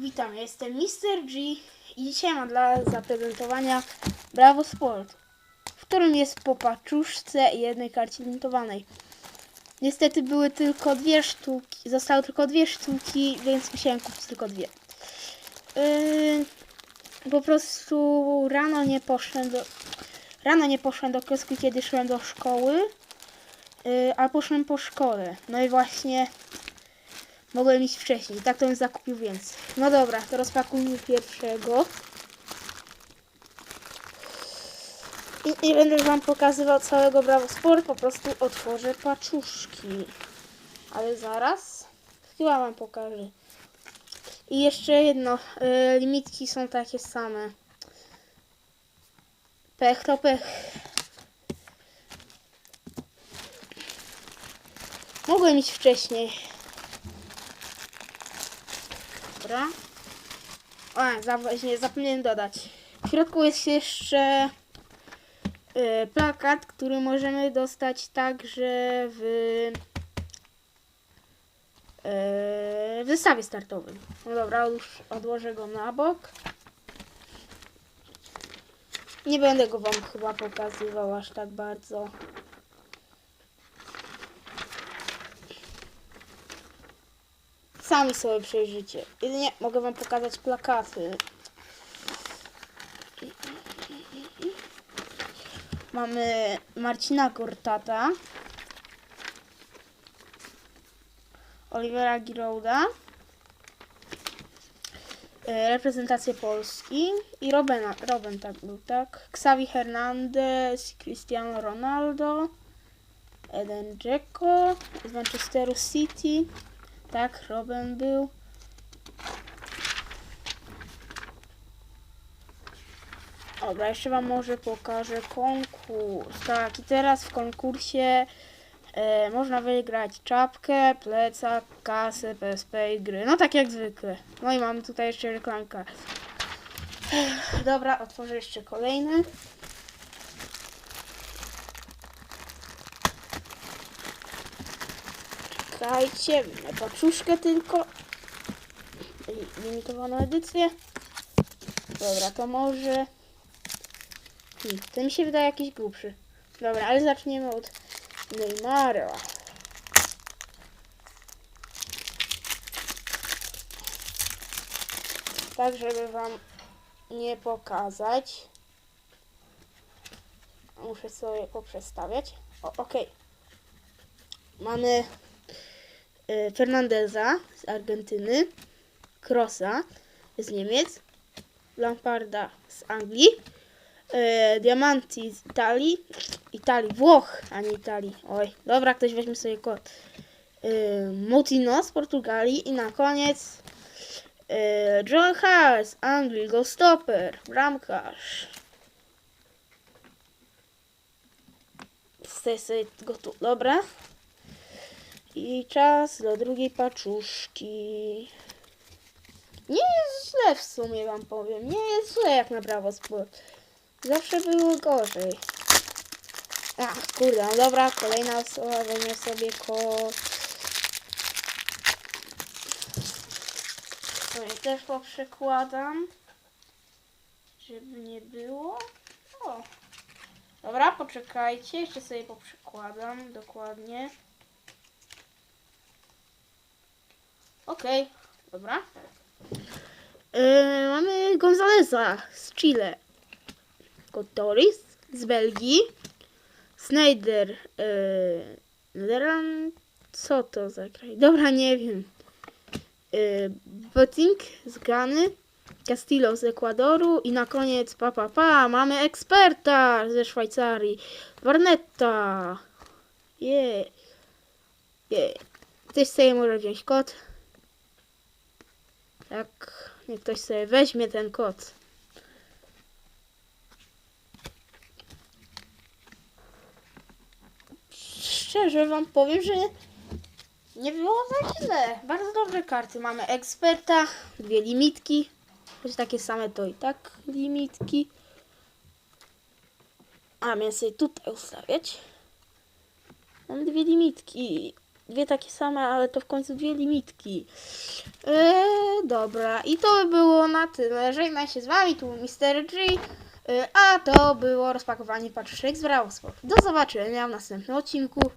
Witam, jestem Mr. G i dzisiaj mam dla zaprezentowania Bravo Sport, w którym jest po paczuszce i jednej karcie limitowanej. Niestety były tylko dwie sztuki, zostały tylko dwie sztuki, więc musiałem kupić tylko dwie. Yy, po prostu rano nie poszedłem do, rano nie poszedłem do kiosku, kiedy szłem do szkoły, yy, a poszedłem po szkole. No i właśnie Mogłem iść wcześniej, tak to bym zakupił więcej. No dobra, to rozpakujmy pierwszego. I nie będę wam pokazywał całego Bravo Sport, po prostu otworzę paczuszki. Ale zaraz, chyba wam pokażę. I jeszcze jedno, y, limitki są takie same. Pech to pech. Mogłem iść wcześniej. Dobra. O, właśnie zapomniałem dodać. W środku jest jeszcze y, plakat, który możemy dostać także w, y, w zestawie startowym. No dobra, już odłożę go na bok. Nie będę go wam chyba pokazywał aż tak bardzo. Sami sobie przejrzycie. Jedynie mogę wam pokazać plakaty. Mamy Marcina Gortata, Olivera Girouda, e, reprezentację Polski i Robena, Robin tak był, tak? Xavi Hernandez, Cristiano Ronaldo, Eden Dzeko z Manchesteru City, tak, Robin był. Dobra, jeszcze wam może pokażę konkurs. Tak, i teraz w konkursie e, można wygrać czapkę, plecak, kasę, PSP i gry. No tak jak zwykle. No i mamy tutaj jeszcze reklamkę. Dobra, otworzę jeszcze kolejny. Na paczuszkę tylko. Li- Limitowaną edycję. Dobra, to może... Hmm, ten mi się wydaje jakiś głupszy. Dobra, ale zaczniemy od Neymara. Tak, żeby wam nie pokazać. Muszę sobie poprzestawiać. O, okej. Mamy y, Fernandeza z Argentyny, Krosa z Niemiec, Lamparda z Anglii, y, Diamanti z Italii, Italii, Włoch, a nie Italii. Oj, dobra, ktoś weźmie sobie kod. Y, Moutinho z Portugalii i na koniec y, John Hart z Anglii, Goalstopper, bramkarz. Wstaję sobie go tu, dobra. I czas do drugiej paczuszki. Nie jest źle w sumie wam powiem. Nie jest źle jak na prawo sport. Zawsze było gorzej. Ach, kurde, no dobra, kolejna osoba weźmie sobie. To ja też poprzekładam. Żeby nie było. O. Dobra, poczekajcie, jeszcze sobie poprzekładam dokładnie. Okej, dobra. Yy, mamy Gonzaleza z Chile. Kotoris z Belgii. Snyder. Yy, Nederland. Co to za kraj? Dobra, nie wiem. Yy, Boting z Gany. Castillo z Ekwadoru. I na koniec, pa, pa, pa, mamy eksperta ze Szwajcarii. Varnetta. Yeah. Yeah. Ktoś sobie może wziąć kod. Tak, niech ktoś sobie weźmie ten kod. Szczerze wam powiem, że nie było tak źle. Bardzo dobre karty. Mamy eksperta, dwie limitki. Choć takie same to i tak limitki. A miałem sobie tutaj ustawiać. Mam dwie limitki. Dwie takie same, ale to w końcu dwie limitki. Eee, dobra, i to by było na tyle. Żegnam się z wami, tu Mr. G. Eee, a to było rozpakowanie paczek z Sport. Do zobaczenia w następnym odcinku.